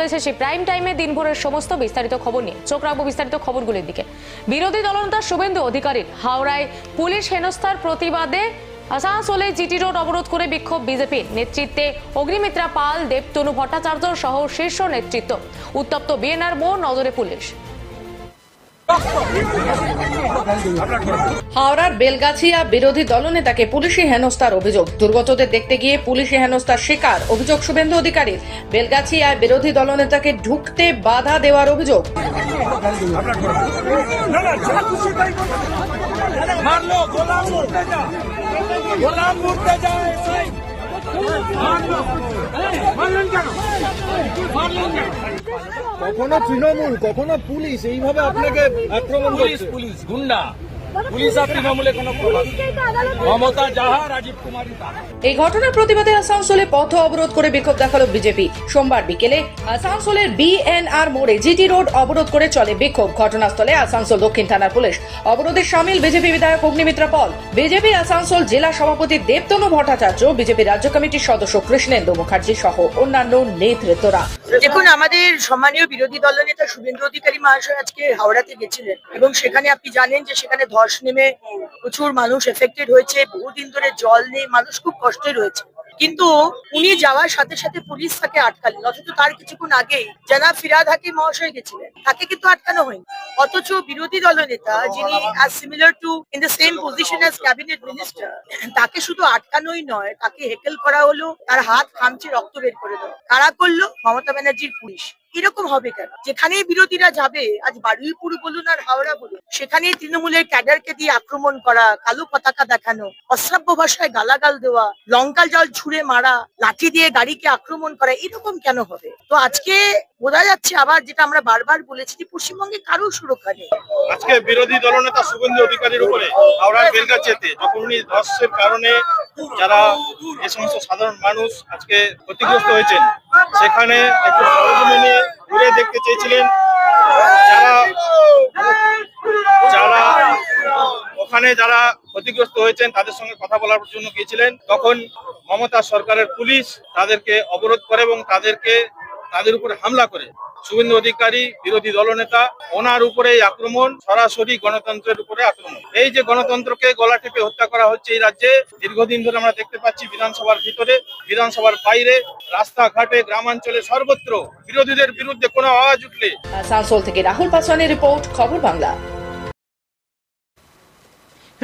চলে এসেছি। প্রাইম টাইমে দিনভরের সমস্ত বিস্তারিত খবর নিয়ে। চোখ রাখব বিস্তারিত খবরগুলির দিকে। বিরোধী দলনেতা শুভেন্দু অধিকারীর হাওড়ায় পুলিশ হেনস্থার প্রতিবাদে আসানসোলে জিটি রোড অবরোধ করে বিক্ষোভ বিজেপির নেতৃত্বে অগ্নিমিত্রা পাল, দেবতনু ভট্টাচার্য সহ শীর্ষ নেতৃত্ব। উত্তপ্ত বিএনআর মোড়, নজরে পুলিশ। হাওড়ার বেলগাছিয়া বিরোধী দলনেতাকে পুলিশি হেনস্থার অভিযোগ। দুর্গতদের দেখতে গিয়ে পুলিশি হেনস্থার শিকার, অভিযোগ শুভেন্দু অধিকারীর। বেলগাছিয়ায় বিরোধী দলনেতাকে ঢুকতে বাধা দেওয়ার অভিযোগ। মারলো, গোলাম মুড়তে যা গোলাম মুড়তে কখনো তৃণমূল কখনো পুলিশ এইভাবে আপনাকে আক্রমণ পুলিশ পুলিশ গুন্ডা। এই ঘটনার প্রতিবাদে আসানসোলে পথ অবরোধ করে বিক্ষোভ দেখাল বিজেপি। সোমবার বিকেলে আসানসোলের বিএনআর মোড়ে জিটি রোড অবরোধ করে চলে বিক্ষোভ। ঘটনাস্থলে আসানসোল দক্ষিণ থানার পুলিশ। অবরোধে সামিল বিজেপি বিধায়ক অগ্নিমিত্রা পল। বিজেপি আসানসোল জেলা সভাপতি দেবতনু ভট্টাচার্য, বিজেপি রাজ্য কমিটির সদস্য কৃষ্ণেন্দু মুখার্জি সহ অন্যান্য নেতৃত্বরা। দেখুন, আমাদের সম্মানীয় বিরোধী দলনেতা শুভেন্দু অধিকারী মহাশয় আজকে হাওড়াতে গেছিলেন এবং সেখানে আপনি জানেন যে সেখানে ধস নেমে প্রচুর মানুষ এফেক্টেড হয়েছে। বহুদিন ধরে জল নেই, মানুষ খুব কষ্টে রয়েছে। কিন্তু উনি যাওয়ার সাথে সাথে পুলিশ তাকে আটকালেন। অথচ তার কিছুক্ষণ আগেই জানা ফিরাদ হাকিম মহাশয় গেছিলেন। তাকে কিন্তু আটকানো হয়নি। অথচ বিরোধী দলনেতা যিনি as similar to in the same position as cabinet minister তাকে শুধু আটকানোই নয়, তাকে হেকেল করা হলো, তার হাত খামচে রক্ত বের করে দেওয়া। কারা করল? মমতা ব্যানার্জির পুলিশ। এরকম হবে কেন? যেখানে বিরোধীরা যাবে, আজ বারুইপুর বলুন আর হাওড়া বলুন সেখানে তৃণমূলের ক্যাডারকে দিয়ে আক্রমণ করা, কালো পতাকা দেখানো, অশ্রাব্য ভাষায় গালাগাল দেওয়া লঙ্কা জল ছুঁড়ে মারা, লাঠি দিয়ে গাড়িকে আক্রমণ করা, এরকম কেন হবে? তো আজকে বোঝা যাচ্ছে আবার যেটা আমরা বারবার বলেছি যে পশ্চিমবঙ্গে কারও সুরক্ষা নেই। আজকে বিরোধী দলনেতা শুভেন্দু অধিকারীর উপরে হাওড়ার বেলগাছিয়াতে যখন উনি কারণে যারা যে সমস্ত সাধারণ মানুষ আজকে ক্ষতিগ্রস্ত হয়েছেন সেখানে একটু সরজমিনে ঘুরে দেখতে চেয়েছিলেন। যারা যারা ওখানে যারা ক্ষতিগ্রস্ত হয়েছেন তাদের সঙ্গে কথা বলার জন্য গিয়েছিলেন। তখন মমতা সরকারের পুলিশ তাদেরকে অবরোধ করে এবং তাদেরকে তাদের উপরে হামলা করে। শুভেন্দু অধিকারী, বিরোধী দলনেতা, ওনার উপরে আক্রমণ, সরাসরি গণতন্ত্রের উপরে আক্রমণ। এই যে গণতন্ত্রকে গলা টেপে হত্যা করা হচ্ছে এই রাজ্যে, দীর্ঘদিন ধরে আমরা দেখতে পাচ্ছি বিধানসভার ভিতরে, বিধানসভার বাইরে, রাস্তাঘাটে, গ্রামাঞ্চলে সর্বত্র বিরোধীদের বিরুদ্ধে কোনো আওয়াজ উঠলে। আসানসোল থেকে রাহুল পাসওয়ানের রিপোর্ট, খবর বাংলা।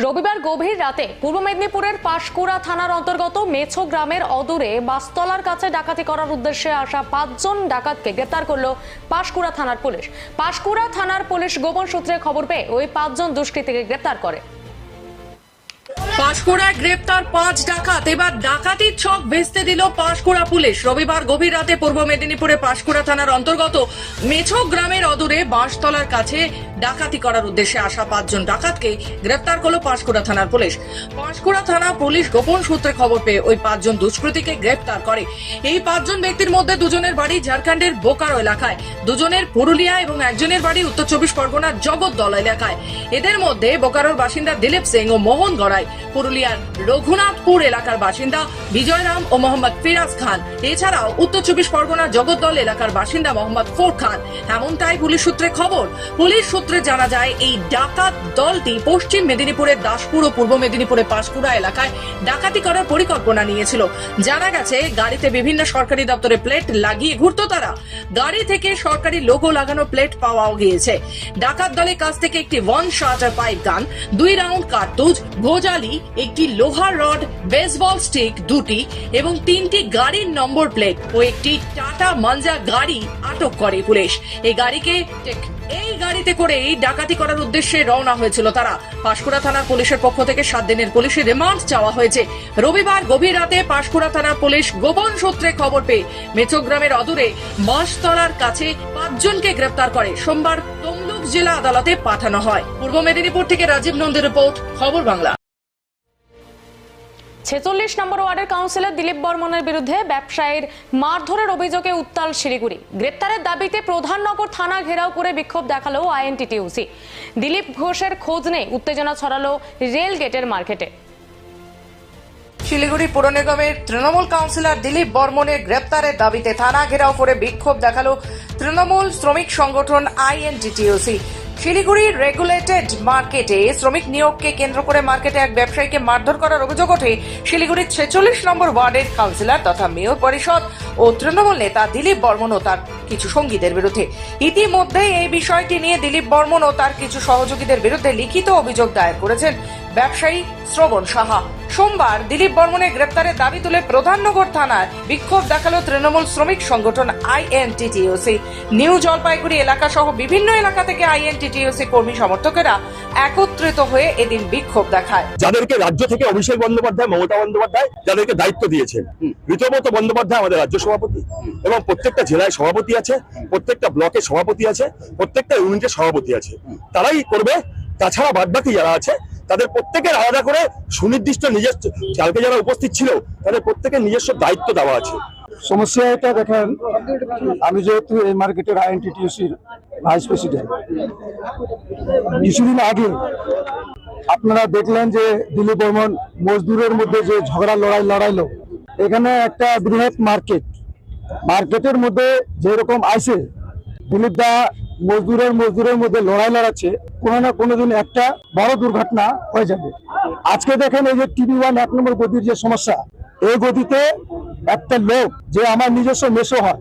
রবিবার গভীর রাতে পূর্ব মেদিনীপুরের পাশকুড়া থানার অন্তর্গত মেছো গ্রামের অদূরে বাসতলার কাছে ডাকাতি করার উদ্দেশ্যে আসা পাঁচজন ডাকাতকে গ্রেপ্তার করল পাশকুড়া থানার পুলিশ। পাশকুড়া থানার পুলিশ গোপন সূত্রে খবর পেয়ে ওই পাঁচজন দুষ্কৃতীকে গ্রেপ্তার করে। পাঁশকুড়ায় গ্রেপ্তার পাঁচ ডাকাত। এবার ডাকাতির ছক ভেস্তে দিল পাঁশকুড়া পুলিশ। রবিবার গভীর রাতে পূর্ব মেদিনীপুরে পাঁশকুড়া থানার অন্তর্গত মেছো গ্রামের অদূরে বাঁশতলার কাছে ডাকাতি করার উদ্দেশ্যে আসা পাঁচজন ডাকাতকে গ্রেপ্তার করল পাঁশকুড়া থানার পুলিশ। পাঁশকুড়া থানা পুলিশ গোপন সূত্রে খবর পেয়ে ওই পাঁচজন দুষ্কৃতীকে গ্রেপ্তার করে। এই পাঁচজন ব্যক্তির মধ্যে দুজনের বাড়ি ঝাড়খণ্ডের বোকারো এলাকায়, দুজনের পুরুলিয়া এবং একজনের বাড়ি উত্তর চব্বিশ পরগনার জগৎদলা এলাকায়। এদের মধ্যে বোকারোর বাসিন্দা দিলীপ সিং ও মোহন গড়াই, পুরুলিয়ার রঘুনাথপুর এলাকার বাসিন্দা বিজয় রাম ও মোহাম্মদ ফিরাজ খান। এছাড়াও উত্তর চব্বিশ পরগনার জগদ্দল এলাকার বাসিন্দা মোহাম্মদ ফোর খান। এমনটাই পুলিশ সূত্রে খবর। পুলিশ সূত্রে জানা যায়, এই ডাকাত দলটি পশ্চিম মেদিনীপুরের দাসপুর ও পূর্ব মেদিনীপুরের পাঁশকুড়া এলাকায় ডাকাতি করার পরিকল্পনা নিয়েছিল। জানা গেছে, গাড়িতে বিভিন্ন সরকারি দপ্তরে প্লেট লাগিয়ে ঘুরতো তারা। গাড়ি থেকে সরকারি লোগো লাগানো প্লেট পাওয়াও গিয়েছে। ডাকাত দলের কাছ থেকে একটি ওয়ান শার্টার পাইপ গান, দুই রাউন্ড কার্তুজ, ভোজালি, একটি লোহার রড, বেসবল স্টিক দুটি এবং তিনটি গাড়ির নম্বর প্লেট ও একটি টাটা মানজা গাড়ি আটক করে পুলিশ। এই গাড়িকে এই গাড়িতে করে এই ডাকাতি করার উদ্দেশ্যে রওনা হয়েছিল তারা। পাশকুড়া থানা পুলিশের পক্ষ থেকে সাত দিনের পুলিশের রিমান্ড চাওয়া হয়েছে। রবিবার গভীর রাতে পাশকুড়া থানা পুলিশ গোপন সূত্রে খবর পেয়ে মেচোগ্রামের অদূরে মাসতলার কাছে পাঁচজনকে গ্রেপ্তার করে। সোমবার তমলুক জেলা আদালতে পাঠানো হয়। পূর্ব মেদিনীপুর থেকে রাজীব নন্দের রিপোর্ট, খবর বাংলা। ছেচল্লিশ নম্বর ওয়ার্ডের কাউন্সিলর দিলীপ বর্মনের বিরুদ্ধে ব্যবসায়ীর মারধরের অভিযোগে উত্তাল শিলিগুড়ি। গ্রেপ্তারের দাবিতে প্রধাননগর থানা ঘেরাও করে বিক্ষোভ দেখাল আইএনটিটিউসি। দিলীপ ঘোষের খোঁজ নেই, উত্তেজনা ছড়ালো রেল গেটের মার্কেটে। শিলিগুড়ি পুর নিগমের তৃণমূল কাউন্সিলর দিলীপ বর্মনের গ্রেপ্তারের দাবিতে থানা ঘেরাও করে বিক্ষোভ দেখাল তৃণমূল শ্রমিক সংগঠন আইএনটিটিওসি শিলিগুড়ির রেগুলেটেড মার্কেটে শ্রমিক নিয়োগকে কেন্দ্র করে মার্কেটে এক ব্যবসায়ীকে মারধর করার অভিযোগ ওঠে শিলিগুড়ির ছেচল্লিশ নম্বর ওয়ার্ডের কাউন্সিলর তথা মেয়র পরিষদ ও তৃণমূল নেতা দিলীপ বর্মন ও তার কিছু সঙ্গীদের বিরুদ্ধে। ইতিমধ্যে এই বিষয়টি নিয়ে দিলীপ বর্মন ও তার কিছু সহযোগীদের বিরুদ্ধে লিখিত অভিযোগ দায়ের করেছেন ব্যবসায়ী শ্রবণ সাহা। সোমবার দিলীপ বর্মনের গ্রেপ্তারের দাবি তুলে প্রধাননগর থানায় বিক্ষোভ দেখাল তৃণমূল শ্রমিক সংগঠন আইএনটিটিওসি। নিউ জলপাইগুড়ি এলাকা সহ বিভিন্ন এলাকা থেকে আইএনটিটিওসি কর্মী সমর্থকেরা একত্রিত হয়ে এদিন বিক্ষোভ দেখায়। যাদেরকে রাজ্য থেকে অভিষেক বন্দ্যোপাধ্যায় মমতা বন্দ্যোপাধ্যায় যাদেরকে দায়িত্ব দিয়েছেন। ঋতব্রত বন্দ্যোপাধ্যায় আমাদের রাজ্য সভাপতি এবং প্রত্যেকটা জেলায় সভাপতি আছে, প্রত্যেকটা ব্লকে সভাপতি আছে, প্রত্যেকটা ইউনিটের সভাপতি আছে। তারাই করবে। তাছাড়া বাদবাকি যারা আছে, তাদের প্রত্যেকের আলাদা করে সুনির্দিষ্ট নিজস্ব, কালকে যারা উপস্থিত ছিল, তাদের প্রত্যেকের নিজস্ব দায়িত্ব দেওয়া আছে। সমস্যা এটা দেখেন, আমি যেহেতু এই মার্কেটের আইএনটিটিউসির ভাইস প্রেসিডেন্ট, কিছুদিন আগে আপনারা দেখলেন যে দিলীপ বর্মন মজদুরের মধ্যে যে ঝগড়া লড়াই লড়াইলো। এখানে একটা বৃহৎ মার্কেট মার্কেটের মধ্যে যেরকম আইসে দিলীপ দা মজদুরের মজদুরের মধ্যে লড়াই লড়াচ্ছে, কোনো না কোনো দিন একটা বড় দুর্ঘটনা হয়ে যাবে। আজকে দেখেন এই যে টিভি ওয়ান এক নম্বর গদির যে সমস্যা, এই গতিতে একটা লোক যে আমার নিজস্ব মেশো হয়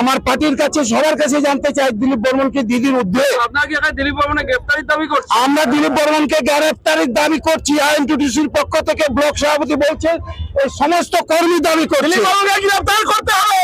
আমার পার্টির কাছে সবার কাছে জানতে চাই দিলীপ বর্মনকে দিদির উদ্যোগ। আমরা দিলীপ বর্মনকে গ্রেফতারির দাবি করছি আইএনটিটিসির পক্ষ থেকে ব্লক সভাপতি বলছে এই সমস্ত কর্মী দাবি করছে। গ্রেফতার করতে হবে।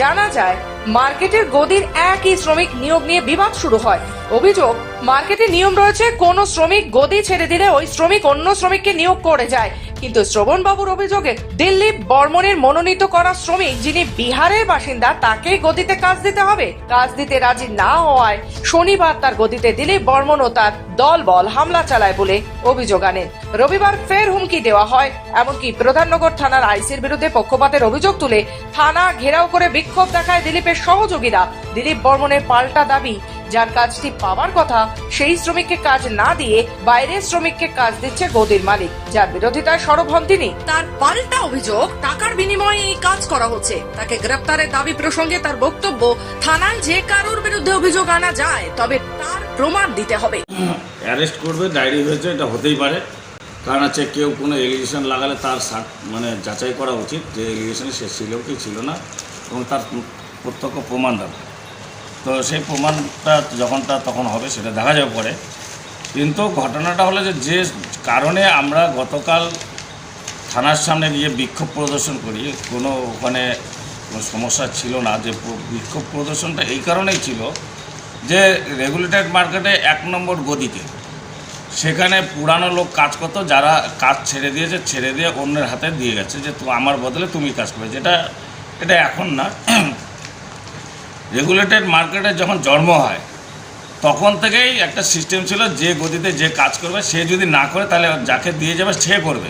জানা যায় মার্কেটের গদির একই শ্রমিক নিয়োগ নিয়ে বিবাদ শুরু হয়। অভিযোগ মার্কেটে নিয়ম রয়েছে কোন শ্রমিক গদি ছেড়ে দিলে ওই শ্রমিক অন্য শ্রমিককে নিয়োগ করে যায়। কিন্তু শ্রবণবাবুর অভিযোগে দিল্লি বর্মনের মনোনীত করা শ্রমিক যিনি বিহারের বাসিন্দা তাকে গদিতে কাজ দিতে হবে। কাজ দিতে রাজি না হওয়ায় শনিবার তার গদিতে দিলীপ বর্মন ও তার দল বল হামলা চালায় বলে অভিযোগ আনেন। রবিবার ফের হুমকি দেওয়া হয়, এমনকি প্রধাননগর থানার আইসির বিরুদ্ধে পক্ষপাতের অভিযোগ তুলে থানা ঘেরাও করে বিক্ষোভ দেখায় দিলীপের সহযোগীরা। দিলীপ বর্মনের পাল্টা দাবি যার কাজটি পাওয়ার কথা সেই শ্রমিককে কাজ না দিয়ে বাইরের শ্রমিককে কাজ দিচ্ছে গদির মালিক যার বিরোধিতায় সরব হন তিনি। তার পাল্টা অভিযোগ টাকার বিনিময়ে এই কাজ করা হচ্ছে। তাকে গ্রেপ্তারের দাবি প্রসঙ্গে তার বক্তব্য থানায় যে কারোর বিরুদ্ধে অভিযোগ আনা যায় তবে তার প্রমাণ দিতে হবে। অ্যারেস্ট করবে ডায়েরি হয়েছে এটা হতেই পারে। কারণ হচ্ছে কেউ কোনো এলিগেশন লাগালে তার মানে যাচাই করা উচিত যে এলিগেশনে সে ছিল কি ছিল না এবং তার প্রত্যক্ষ প্রমাণ দেবে তো সেই প্রমাণটা যখন তার তখন হবে সেটা দেখা যাবে পরে। কিন্তু ঘটনাটা হলো যে যে কারণে আমরা গতকাল থানার সামনে গিয়ে বিক্ষোভ প্রদর্শন করি, কোনো ওখানে কোনো সমস্যা ছিল না, যে বিক্ষোভ প্রদর্শনটা এই কারণেই ছিল যে রেগুলেটেড মার্কেটে এক নম্বর গদিতে সেখানে পুরানো লোক কাজ করতো, যারা কাজ ছেড়ে দিয়েছে, ছেড়ে দিয়ে অন্যের হাতে দিয়ে গেছে যে আমার বদলে তুমি কাজ করবে। যেটা, এটা এখন না। রেগুলেটেড মার্কেটে যখন জন্ম হয়, তখন থেকেই একটা সিস্টেম ছিল যে গতিতে যে কাজ করবে, সে যদি না করে তাহলে যাকে দিয়ে যাবে সে করবে।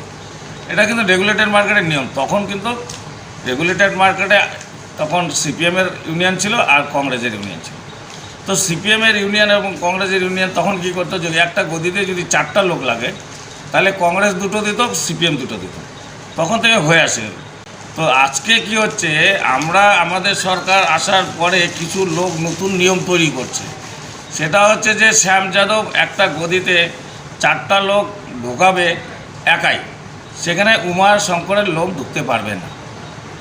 এটা কিন্তু রেগুলেটেড মার্কেটের নিয়ম। তখন কিন্তু রেগুলেটেড মার্কেটে তখন সিপিএমের ইউনিয়ন ছিল আর কংগ্রেসের ইউনিয়ন ছিল। তো সিপিএমের ইউনিয়ন এবং কংগ্রেসের ইউনিয়ন তখন কী করতো, যদি একটা গদিতে যদি চারটা লোক লাগে, তাহলে কংগ্রেস দুটো দিত সিপিএম দুটো দিত। তখন থেকে হয়ে আসে। তো আজকে কি হচ্ছে, আমরা আমাদের সরকার আসার পরে কিছু লোক নতুন নিয়ম তৈরি করছে। সেটা হচ্ছে যে শ্যাম যাদব একটা গদিতে চারটা লোক ঢোকাবে একাই। সেখানে উমার শঙ্করের লোক ঢুকতে পারবে না।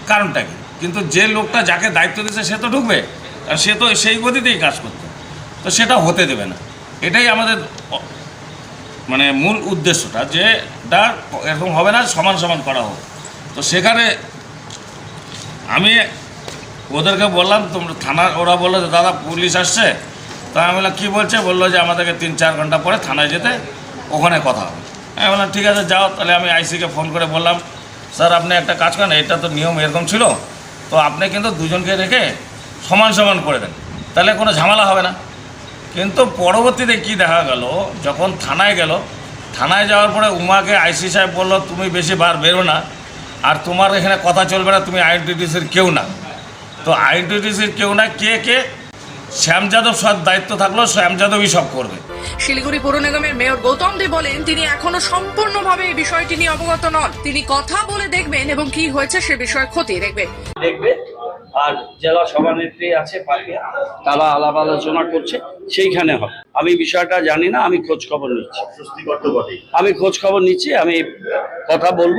কারণটা কি? কিন্তু যে লোকটা যাকে দায়িত্ব দিচ্ছে সে তো ঢুকবে, আর সে তো সেই গতিতেই কাজ করতো। তো সেটা হতে দেবে না। এটাই আমাদের মানে মূল উদ্দেশ্যটা যে এটা এরকম হবে না, সমান সমান করা হোক। তো সেখানে আমি ওদেরকে বললাম, তোমরা থানার ওরা বলল যে, দাদা, পুলিশ আসছে। তো আমি বললাম, কী বলছে? বলল যে, আমাদেরকে তিন চার ঘণ্টা পরে থানায় যেতে ওখানে কথা হবে। আমি বললাম, ঠিক আছে, যাও। তাহলে আমি আইসিকে ফোন করে বললাম, স্যার, আপনি একটা কাজ করেন, এটা তো নিয়ম এরকম ছিল, তো আপনি কিন্তু দুজনকে রেখে সমান সমান করে দেন। তাহলে কোনো ঝামেলা হবে না। কিন্তু পরবর্তীতে কি দেখা গেল, যখন থানায় গেল, থানায় যাওয়ার পরে উমাকে আইসি সাহেব বলল, তুমি বেশি বার বেরো না। আর তোমার এখানে কথা চলবে না তুমি আইনটিটিসির কেউ না। তো আইনটিটিসির কেউ না কে কে? শ্যাম যাদব সব দায়িত্ব থাকল শ্যাম যাদবই সব করবে। শিলিগুড়ি পৌর নিগমের মেয়র গৌতম দে বলেন তিনি এখনও সম্পূর্ণভাবে এই বিষয়টি নিয়ে অবগত নন। তিনি কথা বলে দেখবেন এবং কি হয়েছে সে বিষয়ে খতিয়ে দেখবেন। দেখবে আর জেলা সভানেত্রী আছে তারা আলাপ আলোচনা করছে সেইখানে হবে। আমি বিষয়টা জানি না আমি খোঁজ খবর নিচ্ছি। আমি খোঁজ খবর নিচ্ছি আমি কথা বলব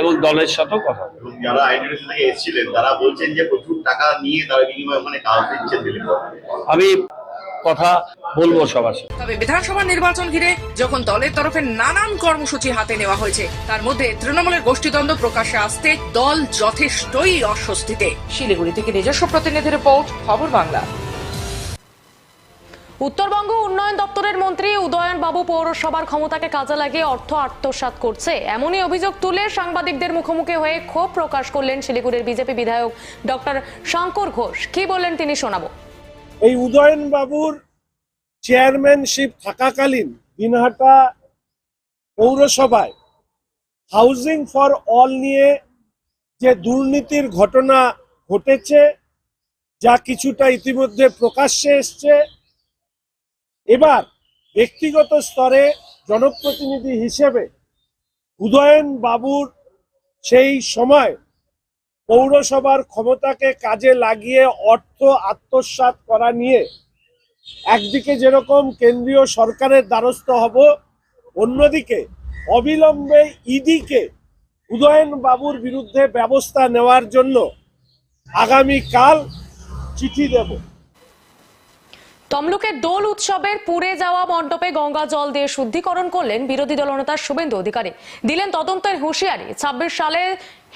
এবং দলের সাথেও কথা বলব। যারা আইডিওসি থেকে এসেছিলেন তারা বলছেন যে প্রচুর টাকা নিয়ে তারা বিনিময়ে ওখানে কাজ দিচ্ছেন আমি কথা বলব সবার সাথে। তবে বিধানসভা নির্বাচন ঘিরে যখন দলের তরফে নানান কর্মসূচি হাতে নেওয়া হয়েছে তার মধ্যে তৃণমূলের গোষ্ঠীদ্বন্দ্ব প্রকাশ্যে আসতে দল যথেষ্টই অস্বস্তিতে। শিলিগুড়ি থেকে নিজস্ব প্রতিনিধি রিপোর্ট খবর বাংলা। উত্তরবঙ্গ উন্নয়ন দপ্তরের মন্ত্রী উদয়ন বাবু পৌরসভার ক্ষমতাকে কাজে লাগিয়ে অর্থ আত্মসাৎ করছে। এমনই অভিযোগ তুলে সাংবাদিকদের মুখোমুখি হয়ে ক্ষোভ প্রকাশ করলেন শিলিগুড়ির বিজেপি বিধায়ক ডক্টর শঙ্কর ঘোষ। কি বললেন তিনি শোনাবো। এই উদয়ন বাবুর চেয়ারম্যানশিপ থাকাকালীন দিনহাটা পৌরসভায় হাউজিং ফর অল নিয়ে যে দুর্নীতির ঘটনা ঘটেছে, যা কিছুটা ইতিমধ্যে প্রকাশ্যে এসছে এবার ব্যক্তিগত স্তরে জনপ্রতিনিধি হিসেবে উদয়ন বাবুর সেই সময় পৌরসভার ক্ষমতাকে কাজে লাগিয়ে অর্থ আত্মসাৎ করা নিয়ে একদিকে যেরকম কেন্দ্রীয় সরকারের দ্বারস্থ হব, অন্যদিকে অবিলম্বে ইডিকে উদয়ন বাবুর বিরুদ্ধে ব্যবস্থা নেওয়ার জন্য আগামীকাল চিঠি দেব। তমলুকের দোল উৎসবের পুড়ে যাওয়া মণ্ডপে গঙ্গা জল দিয়ে শুদ্ধিকরণ করলেন বিরোধী দলনেতা শুভেন্দু অধিকারী। দিলেন তদন্তের হুঁশিয়ারি। ছাব্বিশ সালে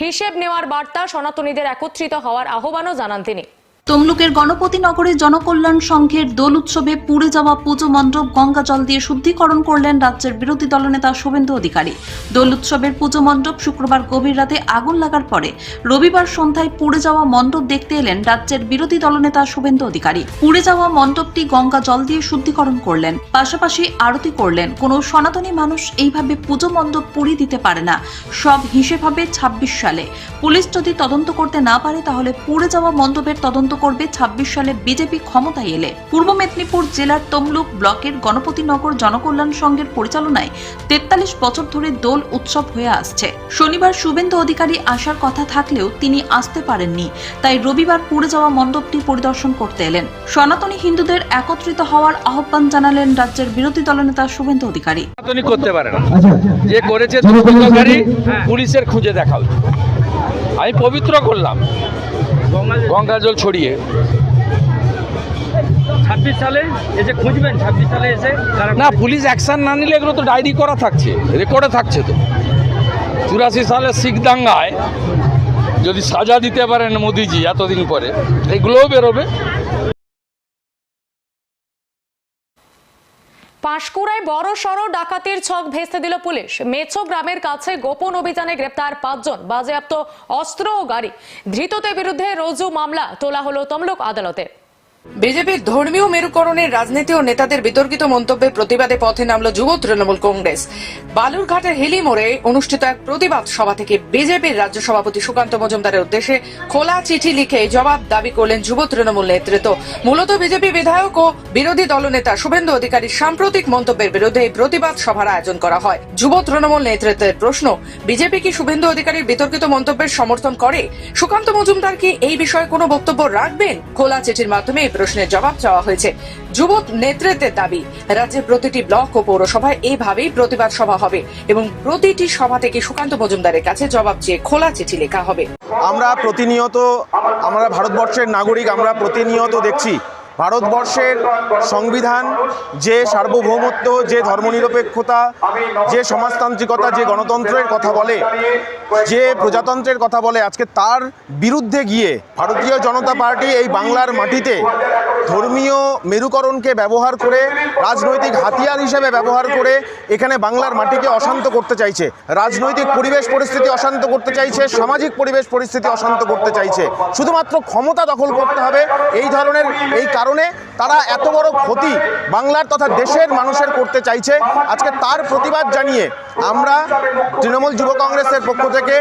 হিসেব নেওয়ার বার্তা সনাতনীদের একত্রিত হওয়ার আহ্বানও জানান তিনি। তমলুকের গণপতি নগরে জনকল্যাণ সংঘের দোল উৎসবে পুড়ে যাওয়া পুজো মণ্ডপ গঙ্গা জল দিয়ে শুদ্ধিকরণ করলেন রাজ্যের বিরোধী দলনেতা শুভেন্দু অধিকারী। দোল উৎসবের পুজো মণ্ডপ শুক্রবার গভীর রাতে আগুন লাগার পরে রবিবার সন্ধ্যায় পুড়ে যাওয়া মণ্ডপ দেখতে এলেন রাজ্যের বিরোধী দলনেতা শুভেন্দু অধিকারী। পুড়ে যাওয়া মণ্ডপটি গঙ্গা জল দিয়ে শুদ্ধিকরণ করলেন, পাশাপাশি আরতি করলেন। কোনো সনাতনী মানুষ এইভাবে পুজো মণ্ডপ পুড়িয়ে দিতে পারে না। সব হিসেব হবে ছাব্বিশ সালে। পুলিশ যদি তদন্ত করতে না পারে তাহলে পুড়ে যাওয়া মণ্ডপের তদন্ত করবে ছাব্বিশ সালে বিজেপি ক্ষমতায় এলে। পূর্ব মেদিনীপুর জেলার তমলুক ব্লকের গণপতিনগর জনকল্যাণ সংঘের পরিচালনায় তেতাল্লিশ বছর ধরে দোল উৎসব হয়ে আসছে। শনিবার শুভেন্দু অধিকারী আসার কথা থাকলেও তিনি আসতে পারেননি। তাই রবিবার পুড়ে যাওয়া মণ্ডপটি পরিদর্শন করতে এলেন। সনাতনী হিন্দুদের একত্রিত হওয়ার আহ্বান জানালেন রাজ্যের বিরোধী দলনেতা শুভেন্দু অধিকারী। করতে পারে না। যে করেছে পুলিশের খুঁজে দেখা আমি পবিত্র করলাম। গঙ্গা জল ছড়িয়ে। ছাব্বিশ সালে এসে খুঁজবেন ছাব্বিশ সালে এসে না পুলিশ অ্যাকশন না নিলে এগুলো তো ডায়েরি করা থাকছে রেকর্ডে থাকছে তো। চুরাশি সালে শিখ দাঙ্গায় যদি সাজা দিতে পারেন মোদিজি এতদিন পরে এগুলোও বেরোবে। পাঁশকুড়ায় বড় সড় ডাকাতির ছক ভেস্তে দিল পুলিশ। মেছো গ্রামের কাছে গোপন অভিযানে গ্রেপ্তার পাঁচজন। বাজেয়াপ্ত অস্ত্র ও গাড়ি। ধৃতদের বিরুদ্ধে রোজু মামলা তোলা হলো তমলুক আদালতে। বিজেপির ধর্মীয় মেরুকরণের রাজনীতি ও নেতাদের বিতর্কিত মন্তব্যের প্রতিবাদে পথে নামল যুব তৃণমূল কংগ্রেস। বালুরঘাটের হিলি মোড়ে অনুষ্ঠিত এক প্রতিবাদ সভা থেকে বিজেপির রাজ্য সভাপতি সুকান্ত মজুমদারের উদ্দেশ্যে খোলা চিঠি লিখে জবাব দাবি করলেন যুব তৃণমূল নেতৃত্ব। মূলত বিজেপি বিধায়ক ও বিরোধী দলনেতা শুভেন্দু অধিকারীর সাম্প্রতিক মন্তব্যের বিরুদ্ধে এই প্রতিবাদ সভার আয়োজন করা হয়। যুব তৃণমূল নেতৃত্বের প্রশ্ন, বিজেপি কি শুভেন্দু অধিকারীর বিতর্কিত মন্তব্যের সমর্থন করে? সুকান্ত মজুমদার কি এই বিষয়ে কোনো বক্তব্য রাখবেন? খোলা চিঠির মাধ্যমে প্রশ্নের জবাব চাওয়া হয়েছে। যুব নেতৃত্বের দাবি, রাজ্যের প্রতিটি ব্লক ও পৌরসভায় এইভাবেই প্রতিবাদ সভা হবে এবং প্রতিটি সভা থেকে সুকান্ত মজুমদারের কাছে জবাব চেয়ে খোলা চিঠি লেখা হবে। আমরা প্রতিনিয়ত, আমরা ভারতবর্ষের নাগরিক, আমরা প্রতিনিয়ত দেখছি ভারতবর্ষের সংবিধান, যে সার্বভৌমত্ব, যে ধর্মনিরপেক্ষতা, যে সমাজতান্ত্রিকতা, যে গণতন্ত্রের কথা বলে, যে প্রজাতন্ত্রের কথা বলে, আজকে তার বিরুদ্ধে গিয়ে ভারতীয় জনতা পার্টি এই বাংলার মাটিতে ধর্মীয় মেরুকরণকে ব্যবহার করে, রাজনৈতিক হাতিয়ার হিসেবে ব্যবহার করে এখানে বাংলার মাটিকে অশান্ত করতে চাইছে। রাজনৈতিক পরিবেশ পরিস্থিতি অশান্ত করতে চাইছে, সামাজিক পরিবেশ পরিস্থিতি অশান্ত করতে চাইছে। শুধুমাত্র ক্ষমতা দখল করতে হবে এই ধরনের, এই কারণে তারা এত বড় ক্ষতি বাংলার তথা দেশের মানুষের করতে চাইছে। আজকে তার প্রতিবাদ জানিয়ে আমরা তৃণমূল যুব কংগ্রেসের পক্ষ থেকে,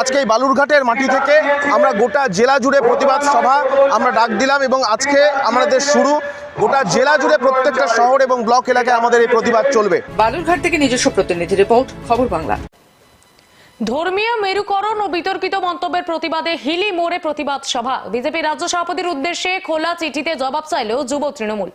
আজকে এই বালুরঘাটের মাটি থেকে আমরা গোটা জেলা জুড়ে প্রতিবাদ সভা আমরা ডাক দিলাম এবং আজকে আমাদের শুরু গোটা জেলা জুড়ে প্রত্যেকটা শহর এবং ব্লক এলাকায় আমাদের এই প্রতিবাদ চলবে বালুরঘাট থেকে নিজস্ব প্রতিনিধি রিপোর্ট খবর বাংলা ধর্মীয় মেরুকরণ ও বিতর্কিত মন্তব্যের প্রতিবাদে হিলি মোড়ে প্রতিবাদ সভা বিজেপি রাজ্য সভাপতির উদ্দেশ্যে খোলা চিঠিতে জবাব চাইলেও যুব তৃণমূল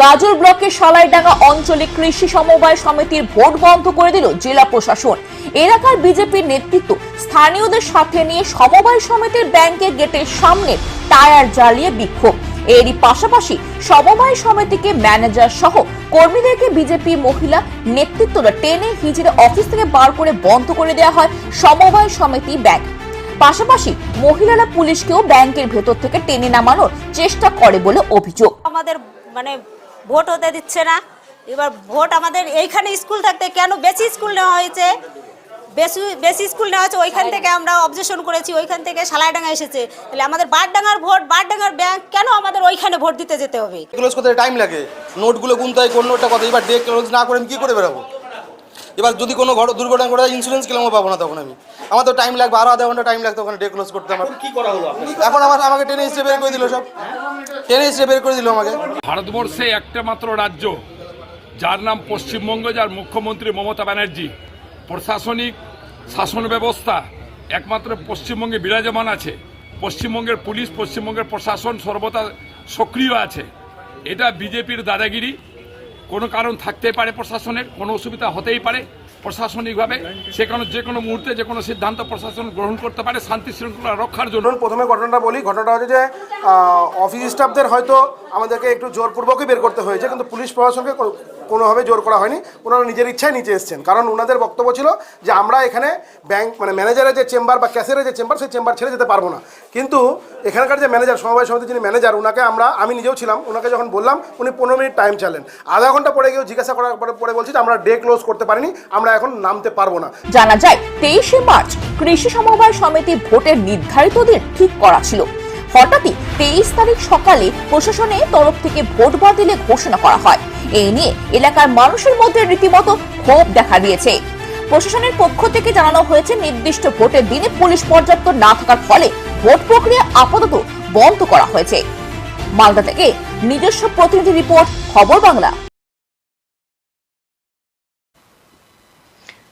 গাজর ব্লকের সালাইডাঙ্গা অঞ্চলে কৃষি সমবায় সমিতির ভোট বন্ধ করে দিল জেলা প্রশাসন। এলাকার বিজেপির নেতৃত্ব স্থানীয়দের সাথে নিয়ে সমবায় সমিতির ব্যাংকের গেটের সামনে টায়ার জ্বালিয়ে বিক্ষোভ। এরই পাশাপাশি সমবায় সমিতিকে ম্যানেজার সহ কর্মীদেরকে বিজেপি মহিলা নেতৃত্বরা টেনে হিজড়ে অফিস থেকে বার করে বন্ধ করে দেওয়া হয় সমবায় সমিতি ব্যাংক। পাশাপাশি মহিলারা পুলিশকেও ব্যাংকের ভেতর থেকে টেনে নামানোর চেষ্টা করে বলে অভিযোগ। আমাদের মানে ভোট হতে দিচ্ছে না। এবার ভোট আমাদের এইখানে স্কুল থাকতে কেন বেশি স্কুল নেওয়া হয়েছে? বেশি বেশি স্কুল নেওয়া হয়েছে ওইখান থেকে আমরা অবজেকশন করেছি ওইখান থেকে সালাইডাঙ্গা এসেছে। তাহলে আমাদের বারডাঙ্গার ভোট বারডাঙ্গার ব্যাংক কেন আমাদের ওইখানে ভোট দিতে যেতে হবে? ক্লোজ করতে টাইম লাগে? নোটগুলো গুনতে হয় কোন নোটটা কত? এবার ডে ক্লোজ না করে আমি কী করে বেরোবো? এবার যদি কোনো ঘর দুর্ঘটনা ঘটে ইন্স্যুরেন্স ক্লেমও পাবো না তখন আমি। আমার তো টাইম লাগবে আরও আধা ঘণ্টা টাইম লাগতো ওখানে ডে ক্লোজ করতে আমার। কি করা হলো এখন আমার আমাকে টেনে হিসেবে বের করে দিল সব। টেনে হিসেবে বের করে দিল আমাকে। ভারতবর্ষে একটা মাত্র রাজ্য যার নাম পশ্চিমবঙ্গ যার মুখ্যমন্ত্রী মমতা ব্যানার্জি। প্রশাসনিক শাসন ব্যবস্থা একমাত্র পশ্চিমবঙ্গে বিরাজমান আছে। পশ্চিমবঙ্গের পুলিশ পশ্চিমবঙ্গের প্রশাসন সর্বদা সক্রিয় আছে। এটা বিজেপির দাদাগিরি। কোনো কারণ থাকতে পারে প্রশাসনের কোনো অসুবিধা হতেই পারে। প্রশাসনিকভাবে সে কোনো যে কোনো মুহূর্তে, যে কোনো সিদ্ধান্ত প্রশাসন গ্রহণ করতে পারে শান্তি শৃঙ্খলা রক্ষার জন্য। প্রথমে ঘটনাটা বলি। ঘটনাটা হচ্ছে যে অফিস স্টাফদের হয়তো আমাদেরকে একটু জোরপূর্বকই বের করতে হয়েছে, কিন্তু পুলিশ প্রশাসনকে কোনোভাবে জোর করা হয়নি। ওনারা নিজের ইচ্ছায় নিচে এসেছেন। কারণ ওনাদের বক্তব্য ছিল যে, আমরা এখানে ব্যাংক মানে ম্যানেজারের যে চেম্বার বা ক্যাশের যে চেম্বার সেই চেম্বার ছেড়ে যেতে পারব না। কিন্তু এখানকার যে ম্যানেজার সমবায় সমিতির যিনি ম্যানেজার ওনাকে আমরা, আমি নিজেও ছিলাম ওনাকে যখন বললাম, উনি পনেরো মিনিট টাইম চালেন আধা ঘণ্টা পরে গিয়েও জিজ্ঞাসা করার পরে বলছি যে, আমরা ডে ক্লোজ করতে পারিনি, আমরা এখন নামতে পারব না। জানা যায়, তেইশে মার্চ কৃষি সমবায় সমিতি ভোটের নির্ধারিত দিন ঠিক করা ছিল। হঠাৎই তেইশ তারিখ সকালে প্রশাসনের তরফ থেকে ভোট বাতিলের ঘোষণা করা হয়। এই নিয়ে এলাকার মানুষের মধ্যে রীতিমতো ক্ষোভ দেখা দিয়েছে। প্রশাসনের পক্ষ থেকে জানানো হয়েছে, নির্দিষ্ট ভোটের দিনে পুলিশ পর্যাপ্ত না থাকার ফলে ভোট প্রক্রিয়া আপাতত বন্ধ করা হয়েছে। মালদা থেকে নিজস্ব প্রতিনিধি রিপোর্ট, খবর বাংলা।